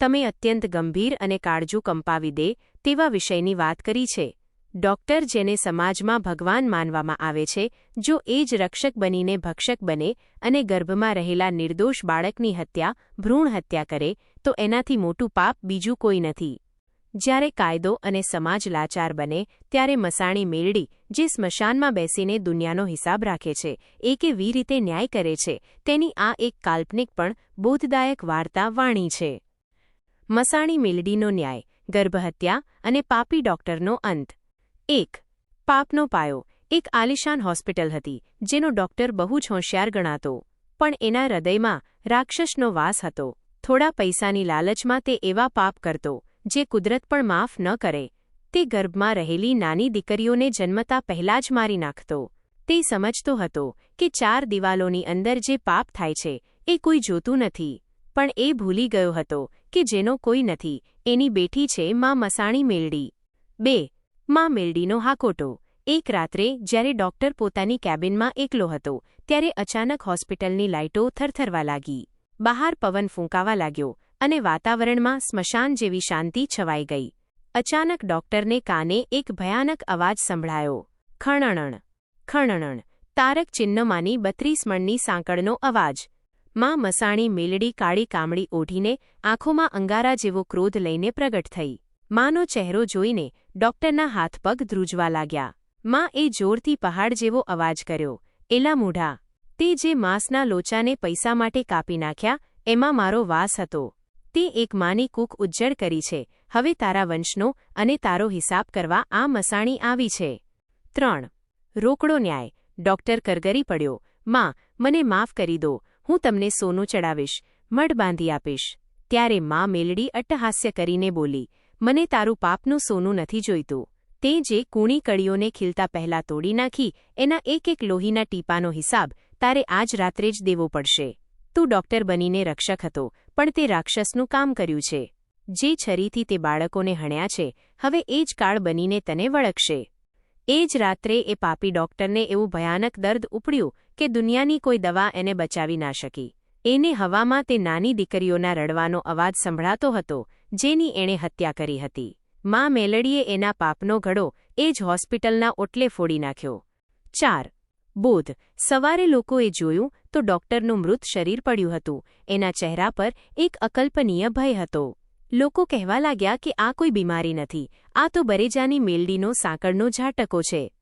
તમે અત્યંત ગંભીર અને કાળજું કંપાવી દે તેવા વિષયની વાત કરી છે. ડોક્ટર જેને સમાજમાં ભગવાન માનવામાં આવે છે, જો એ જ રક્ષક બનીને ભક્ષક બને અને ગર્ભમાં રહેલા નિર્દોષ બાળકની હત્યા, ભ્રૂણ હત્યા કરે, તો એનાથી મોટું પાપ બીજું કોઈ નથી. જ્યારે કાયદો અને સમાજ લાચાર બને, ત્યારે મસાણી મેળડી, જે સ્મશાનમાં બેસીને દુનિયાનો હિસાબ રાખે છે એ કેવી રીતે ન્યાય કરે છે, તેની આ એક કાલ્પનિક પણ બોધદાયક વાર્તા વાણી છે. મસાણી મેલડીનો ન્યાય, ગર્ભહત્યા અને પાપી ડોક્ટરનો અંત. એક, પાપનો પાયો. એક આલિશાન હોસ્પિટલ હતી, જેનો ડોક્ટર બહુ જ હોશિયાર ગણાતો, પણ એના હૃદયમાં રાક્ષસનો વાસ હતો. થોડા પૈસાની લાલચમાં તે એવા પાપ કરતો, જે કુદરત પણ માફ ન કરે. તે ગર્ભમાં રહેલી નાની દીકરીઓને જન્મતા પહેલાં જ મારી નાખતો. તે સમજતો હતો કે ચાર દિવાલોની અંદર જે પાપ થાય છે, એ કોઈ જોતું નથી, પણ એ ભૂલી ગયો હતો કે જેનો કોઈ નથી. એની બેઠી છે માં મસાણી મેલડી. બે. માં મેલડીનો હાકોટો. એક રાત્રે, જ્યારે ડોક્ટર પોતાની કેબિનમાં એકલો હતો, ત્યારે અચાનક હોસ્પિટલની લાઇટો થરથરવા લાગી. બહાર પવન ફૂંકાવા લાગ્યો અને વાતાવરણમાં સ્મશાન જેવી શાંતિ છવાઈ ગઈ. અચાનક ડોક્ટરને કાને એક ભયાનક અવાજ સંભળાયો. ખણણણ. ખણણણ. તારક ચિહ્નમાંની બત્રીસ મણની સાંકળનો અવાજ. માં મસાણી મેલડી કાળી કામળી ઓઢીને આંખોમાં અંગારા જેવો ક્રોધ લઈને પ્રગટ થઈ. માનો ચહેરો જોઈને ડોક્ટરના હાથ પગ ધ્રુજવા લાગ્યા. માં એ જોરથી પહાડ જેવો અવાજ કર્યો, એલા મૂઢા, તે જે માંસના લોચાને પૈસા માટે કાપી નાખ્યા, એમાં મારો વાસ હતો. તે એક માની કૂક ઉજ્જડ કરી છે. હવે તારા વંશનો અને તારો હિસાબ કરવા આ મસાણી આવી છે. ત્રણ. રોકડો ન્યાય. ડોક્ટર કરગરી પડ્યો, માં, મને માફ કરી દો. હું તમને સોનું ચડાવીશ, મઢ બાંધી આપીશ. ત્યારે માં મેલડી અટ્ટહાસ્ય કરીને બોલી, મને તારું પાપનું સોનું નથી જોઈતું. તે જે કૂણી કળીઓને ખીલતા પહેલા તોડી નાખી, એના એક એક લોહીના ટીપાનો હિસાબ તારે આજ રાત્રે જ દેવો પડશે. તું ડોક્ટર બનીને રક્ષક હતો, પણ તે રાક્ષસનું કામ કર્યું છે. જે છરીથી તે બાળકોને હણ્યા છે, હવે એ જ કાળ બનીને તને વળગશે. એ જ રાત્રે એ પાપી ડોક્ટરને એવું ભયાનક દર્દ ઉપડ્યું કે દુનિયાની કોઈ દવા એને બચાવી ના શકી. એને હવામાં તે નાની દીકરીઓના રડવાનો અવાજ સંભળાતો હતો, જેની એણે હત્યા કરી હતી. મા મેલડીએ એના પાપનો ઘડો એ જ હોસ્પિટલના ઓટલે ફોડી નાખ્યો. ચાર. બોધ. સવારે લોકોએ જોયું તો ડોક્ટરનું મૃત શરીર પડ્યું હતું. એના ચહેરા પર એક અકલ્પનીય ભય હતો. લોકો કહેવા લાગ્યા કે આ કોઈ બીમારી નથી. આ તો બરેજાની મેલડીનો સાંકળનો ઝાટકો છે.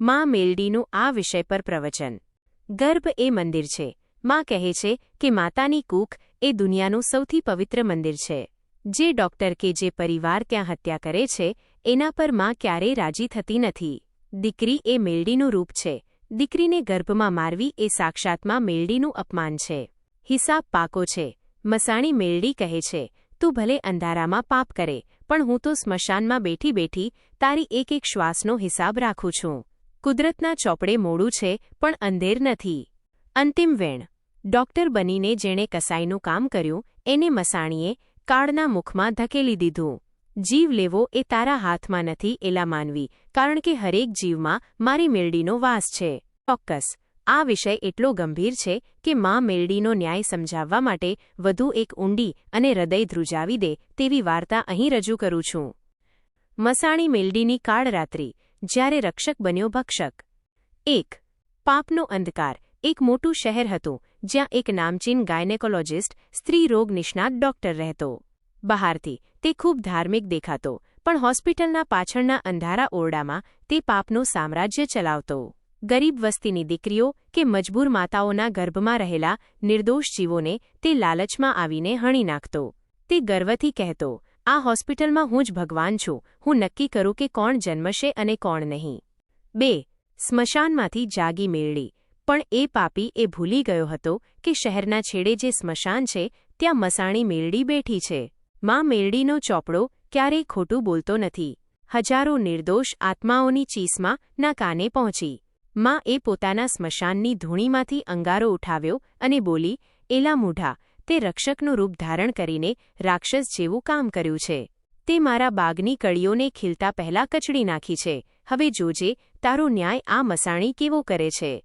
મા મેલડીનું આ વિષય પર પ્રવચન. ગર્ભ એ મંદિર છે. માં કહે છે કે માતાની કૂખ એ દુનિયાનું સૌથી પવિત્ર મંદિર છે. જે ડોક્ટર કે જે પરિવાર ત્યાં હત્યા કરે છે, એના પરમાં ક્યારેય રાજી થતી નથી. દીકરી એ મેલડીનું રૂપ છે. દીકરીને ગર્ભમાં મારવી એ સાક્ષાતમાં મેલડીનું અપમાન છે. હિસાબ પાકો છે. મસાણી મેલડી કહે છે, તું ભલે અંધારામાં પાપ કરે, પણ હું તો સ્મશાનમાં બેઠી બેઠી તારી એક એક શ્વાસનો હિસાબ રાખું છું. કુદરતના ચોપડે મોડું છે, પણ અંધેર નથી. અંતિમ વેણ. ડોક્ટર બનીને જેણે કસાઈનું કામ કર્યું, એને મસાણીએ કાળના મુખમાં ધકેલી દીધું. જીવ લેવો એ તારા હાથમાં નથી એલા માનવી, કારણ કે હરેક જીવમાં મારી મેલડીનો વાસ છે. ચોક્કસ. આ વિષય એટલો ગંભીર છે કે માં મેલડીનો ન્યાય સમજાવવા માટે વધુ એક ઊંડી અને હૃદય ધ્રુજાવી દે તેવી વાર્તા અહીં રજૂ કરું છું. મસાણી મેલડીની કાળરાત્રિ. જ્યારે રક્ષક બન્યો ભક્ષક. એક, પાપનો અંધકાર. એક મોટું શહેર હતું, જ્યાં એક નામચીન ગાયનેકોલોજિસ્ટ સ્ત્રી રોગ નિષ્ણાત ડોક્ટર રહેતો. બહારથી, તે ખૂબ ધાર્મિક દેખાતો, પણ હોસ્પિટલના પાછળના અંધારા ઓરડામાં તે પાપનું સામ્રાજ્ય ચલાવતો. ગરીબ વસ્તીની દીકરીઓ કે મજબૂર માતાઓના ગર્ભમાં રહેલા નિર્દોષ જીવોને તે લાલચમાં આવીને હણી નાખતો. તે ગર્વથી કહેતો આ હોસ્પિટલમાં હું જ ભગવાન છું. હું નક્કી કરું કે કોણ જન્મશે અને કોણ નહીં. બે, સ્મશાનમાંથી જાગી મેળડી પણ એ પાપી એ ભૂલી ગયો હતો કે શહેરના છેડે જે સ્મશાન છે, ત્યાં મસાણી મેળડી બેઠી છે. માં મેરડીનો ચોપડો ક્યારેય ખોટું બોલતો નથી. હજારો નિર્દોષ આત્માઓની ચીસમાં ના કાને પહોંચી. માં એ પોતાના સ્મશાનની ધૂણીમાંથી અંગારો ઉઠાવ્યો અને બોલી, એલા મૂઢા તે રક્ષકનું રૂપ ધારણ કરીને રાક્ષસ જેવું કામ કર્યું છે. તે મારા બાગની કળીઓને ખીલતા પહેલા કચડી નાખી છે. હવે જોજે, તારો ન્યાય આ મસાણી કેવો કરે છે?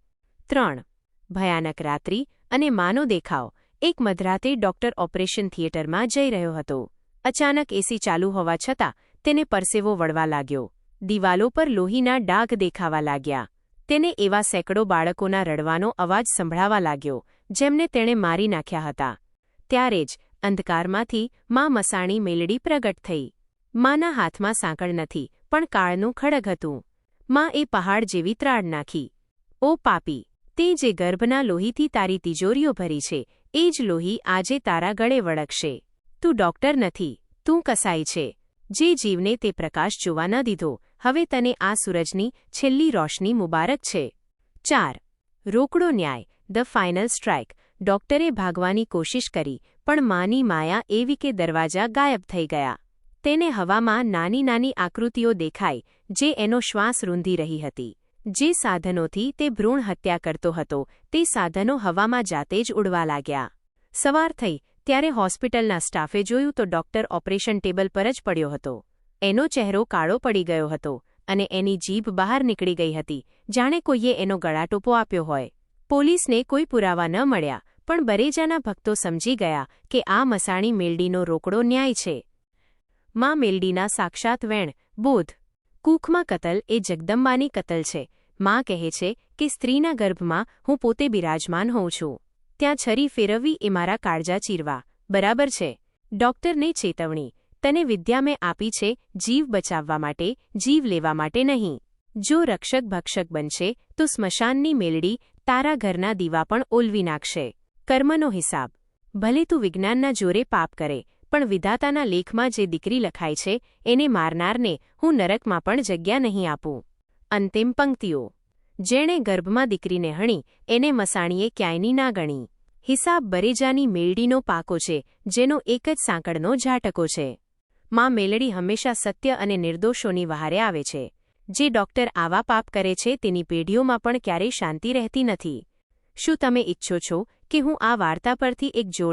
ત્રણ. ભયાનક રાત્રિ અને માનો દેખાવ. એક મધરાતે ડોક્ટર ઓપરેશન થિયેટરમાં જઈ રહ્યો હતો. અચાનક એસી ચાલુ હોવા છતાં તેને પરસેવો વળવા લાગ્યો. દિવાલો પર લોહીના ડાઘ દેખાવા લાગ્યા. તેને એવા સેંકડો બાળકોના રડવાનો અવાજ સંભળાવા લાગ્યો, જેમને તેણે મારી નાખ્યા હતા. ત્યારે જ અંધકારમાંથી મા મસાણી મેલડી પ્રગટ થઈ. માના હાથમાં સાંકળ નથી, પણ કાળનું ખડગ હતું. માં એ પહાડ જેવી ત્રાડ નાખી. ઓ પાપી, તે જે ગર્ભના લોહીથી તારી તિજોરીઓ ભરી છે, એ જ લોહી આજે તારા ગળે વળગશે. તું ડોક્ટર નથી, તું કસાઈ છે. જે જીવને તે પ્રકાશ જોવા ન દીધો, હવે તને આ સૂરજની છેલ્લી રોશની મુબારક છે. ચાર, રોકડો ન્યાય, ધ ફાઇનલ સ્ટ્રાઇક ડોક્ટરે ભાગવાની કોશિશ કરી, પણ માની માયા એવી કે દરવાજા ગાયબ થઈ ગયા. તેને હવામાં નાની નાની આકૃતિઓ દેખાઈ, જે એનો શ્વાસ રૂંધી રહી હતી. જે સાધનોથી તે ભ્રૂણ હત્યા કરતો હતો, તે સાધનો હવામાં જાતે જ ઉડવા લાગ્યા. સવાર થઈ, ત્યારે હોસ્પિટલના સ્ટાફે જોયું તો ડોક્ટર ઓપરેશન ટેબલ પર જ પડ્યો હતો. એનો ચહેરો કાળો પડી ગયો હતો, અને એની જીભ બહાર નીકળી ગઈ હતી. જાણે કોઈએ એનો ગળાટોપો આપ્યો હોય. પોલીસને કોઈ પુરાવા ન મળ્યા પણ બરેજાના ભક્તો સમજી ગયા કે આ મસાણી મેલડીનો રોકડો ન્યાય છે. માં મેલડીના સાક્ષાત વેણ, બોધ. કૂખમાં કતલ એ જગદંબાની કતલ છે. માં કહે છે કે સ્ત્રીના ગર્ભમાં હું પોતે બિરાજમાન હોઉં છું. ત્યાં છરી ફેરવવી એ મારા કાળજા ચીરવા. બરાબર છે. ડોક્ટરને ચેતવણી, તને વિદ્યા મેં આપી છે જીવ બચાવવા માટે, જીવ લેવા માટે નહીં. જો રક્ષક ભક્ષક બનશે, તો સ્મશાનની મેલડી તારા ઘરના દીવા પણ ઓલવી નાખશે. કર્મનો હિસાબ. ભલે તું વિજ્ઞાનના જોરે પાપ કરે, પણ વિધાતાના લેખમાં જે દીકરી લખાય છે, એને મારનારને હું નરકમાં પણ જગ્યા નહીં આપું. અંતિમ પંક્તિઓ. જેણે ગર્ભમાં દીકરીને હણી, એને મસાણીએ ક્યાંયની ના ગણી. હિસાબ બરેજાની મેલડીનો પાકો છે, જેનો એક જ સાંકળનો ઝાટકો છે. માં મેલડી હંમેશા સત્ય અને નિર્દોષોની વહારે આવે છે. જે ડોક્ટર આવા પાપ કરે છે, તેની પેઢીઓમાં પણ ક્યારેય શાંતિ રહેતી નથી. શું તમે ઇચ્છો છો કે હું આ વાર્તા પરથી એક જોડ